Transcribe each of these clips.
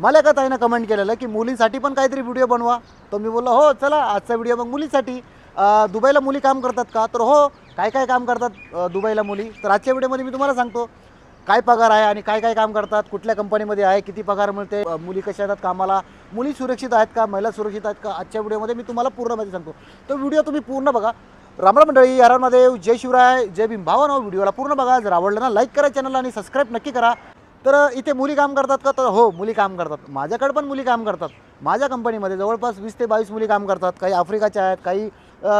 मला एका ताईनं कमेंट केलेलं की मुलींसाठी पण काहीतरी व्हिडिओ बनवा. तर मी बोललो हो चला आजचा व्हिडिओ मग मुलीसाठी. दुबईला मुली काम करतात का? तर हो काय काय काम करतात दुबईला मुली? तर आजच्या व्हिडिओमध्ये मी तुम्हाला सांगतो काय पगार आहे आणि काय काय काम करतात कुठल्या कंपनीमध्ये आहे किती पगार मिळते मुली कशा येतात कामाला मुली सुरक्षित आहेत का महिला सुरक्षित आहेत का आजच्या व्हिडिओमध्ये मी तुम्हाला पूर्ण माहिती सांगतो. तो व्हिडिओ तुम्ही पूर्ण बघा. रामराम मंडळी यारा जय शिवराय जय भीम. भावानो व्हिडिओला पूर्ण बघा. जर आवडलं ना लाईक करा चॅनलला आणि सबस्क्राईब नक्की करा. तर इथे मुली काम करतात का? तर हो मुली काम करतात. माझ्याकडे पण मुली काम करतात. माझ्या कंपनीमध्ये जवळपास वीस ते बावीस मुली काम करतात. काही आफ्रिकाच्या आहेत काही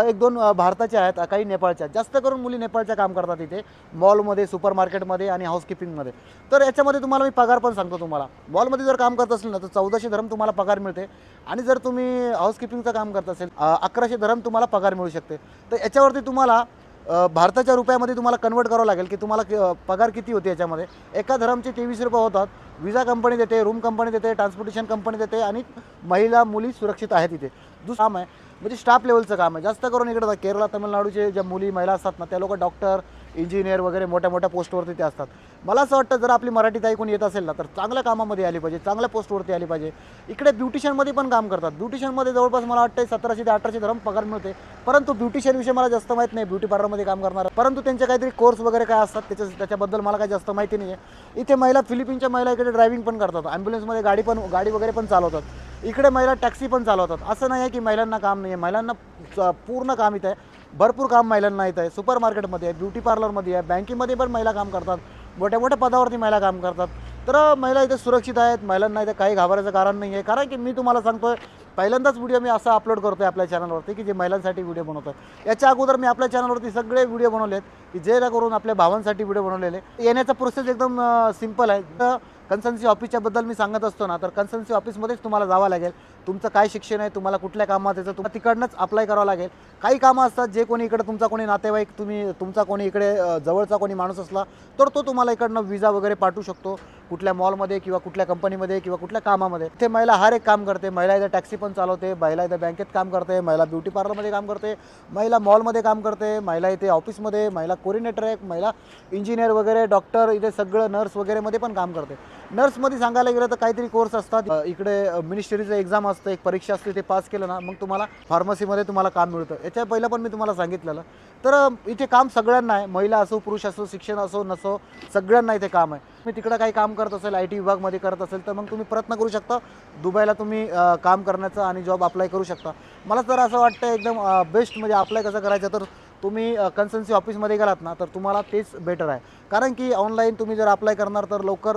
एक दोन भारताच्या आहेत काही नेपाळच्या आहेत. जास्त करून मुली नेपाळच्या काम करतात इथे. मॉलमध्ये सुपर मार्केटमध्ये आणि हाऊसकीपिंगमध्ये तर याच्यामध्ये तुम्हाला मी पगार पण सांगतो तुम्हाला. मॉलमध्ये जर काम करत असेल ना तर चौदाशे धरम तुम्हाला पगार मिळते. आणि जर तुम्ही हाऊसकीपिंगचं काम करत असेल अकराशे धरम तुम्हाला पगार मिळू शकते. तर याच्यावरती तुम्हाला भारताच्या रुपयामध्ये तुम्हाला कन्वर्ट करावं लागेल की तुम्हाला कि- पगार किती होते याच्यामध्ये? एका धरमचे तेवीस रुपये होतात विजा कंपनी देते रूम कंपनी देते ट्रान्सपोर्टेशन कंपनी देते आणि महिला मुली सुरक्षित आहेत इथे. दुसरं काम आहे म्हणजे स्टाफ लेवलचं काम आहे. जास्त करून इकडे केरळ तामिळनाडूचे ज्या मुली महिला असतात ना त्या लोक डॉक्टर इंजिनियर वगैरे मोठ्या मोठ्या पोस्टवरती ते असतात. मला असं वाटतं जर आपली मराठी ताई येत असेल ना तर चांगल्या कामामध्ये आली पाहिजे चांगल्या पोस्टवरती आली पाहिजे. इकडे ब्युटिशियनमध्ये पण काम करतात. ब्युटिशियनमध्ये जवळपास मला वाटतं सतराशे ते अठराशे धरम पगार मिळते परंतु ब्युटिशियनविषयी मला जास्त माहीत नाही ब्युटी पार्लरमध्ये काम करणार परंतु त्यांचे काहीतरी कोर्स वगैरे काय असतात त्याच्या त्याच्याबद्दल मला काही जास्त माहिती नाही आहे इथे महिला फिलिपिनच्या महिला इकडे ड्रायव्हिंग पण करतात. ॲम्ब्युलन्समध्ये गाडी पण गाडी वगैरे पण चालवतात. इकडे महिला टॅक्सी पण चालवतात. असं नाही आहे की महिलांना काम नाही आहे महिलांना च- पूर्ण काम इथं आहे. भरपूर काम महिलांना येत आहे. सुपर मार्केटमध्ये आहे ब्युटी पार्लरमध्ये आहे बँकेमध्ये पण महिला काम करतात. मोठ्या मोठ्या पदावरती महिला काम करतात. तर महिला इथे सुरक्षित आहेत. महिलांना इथे काही घाबरायचं कारण नाही आहे. कारण की मी तुम्हाला सांगतोय पहिल्यांदाच व्हिडिओ मी असा अपलोड करतोय आपल्या चॅनलवरती की जे महिलांसाठी व्हिडिओ बनवतो याच्या अगोदर मी आपल्या चॅनलवरती सगळे व्हिडिओ बनवले आहेत की जे करून आपल्या भावांसाठी व्हिडिओ बनवलेले. येण्याचा प्रोसेस एकदम सिंपल आहे. तर कन्सन्सी ऑफिसच्याबद्दल मी सांगत असतो ना तर कन्सन्सी ऑफिसमध्येच तुम्हाला जावं लागेल. तुमचं काय शिक्षण आहे तुम्हाला कुठल्या कामात याचं तुम्हाला तिकडनंच अप्लाय करावं लागेल. काही कामं असतात जे कोणी इकडे तुमचा कोणी नातेवाईक तुम्ही तुमचा कोणी इकडे जवळचा कोणी माणूस असला तर तो तुम्हाला इकडनं विजा वगैरे पाठवू शकतो. कुठल्या मॉलमध्ये किंवा कुठल्या कंपनीमध्ये किंवा कुठल्या कामामध्ये. ते महिला हर एक काम करते. महिला इथं टॅक्सी पण चालवते महिला इथं बँकेत काम करते महिला ब्युटी पार्लरमध्ये काम करते महिला मॉलमध्ये काम करते महिला इथे ऑफिसमध्ये महिला कोरिनेटर आहे महिला इंजिनियर वगैरे डॉक्टर इथे सगळं नर्स वगैरेमध्ये पण काम करते. नर्समध्ये सांगायला गेलं तर काहीतरी कोर्स असतात. इकडे मिनिस्ट्रीचं एक्झाम असतं. एक परीक्षा असते ते पास केलं ना मग तुम्हाला फार्मसीमध्ये तुम्हाला काम मिळतं. याच्या पहिलं पण मी तुम्हाला सांगितलेलं. तर इथे काम सगळ्यांना आहे. महिला असो पुरुष असो शिक्षण असो नसो सगळ्यांना इथे काम आहे. मी तिकडं काही काम करत असेल आय टी विभागमध्ये करत असेल तर मग तुम्ही प्रयत्न करू शकता. दुबईला तुम्ही काम करण्याचं आणि जॉब अप्लाय करू शकता. मला तर असं वाटतं एकदम बेस्ट म्हणजे अप्लाय कसं करायचं तर तुम्ही कन्सन्सी ऑफिसमध्ये गेलात ना तर तुम्हाला तेच बेटर आहे. कारण की ऑनलाईन तुम्ही जर अप्लाय करणार तर लवकर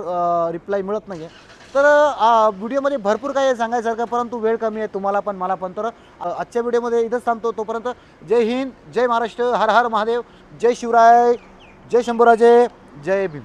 रिप्लाय मिळत नाही आहे तर व्हिडिओमध्ये भरपूर काही आहे सांगायसारखं परंतु वेळ कमी आहे तुम्हाला पण मला पण. तर आजच्या व्हिडिओमध्ये इथंच थांबतो. तोपर्यंत जय हिंद जय महाराष्ट्र हर हर महादेव जय शिवराय जय शंभूराजे जय भीम.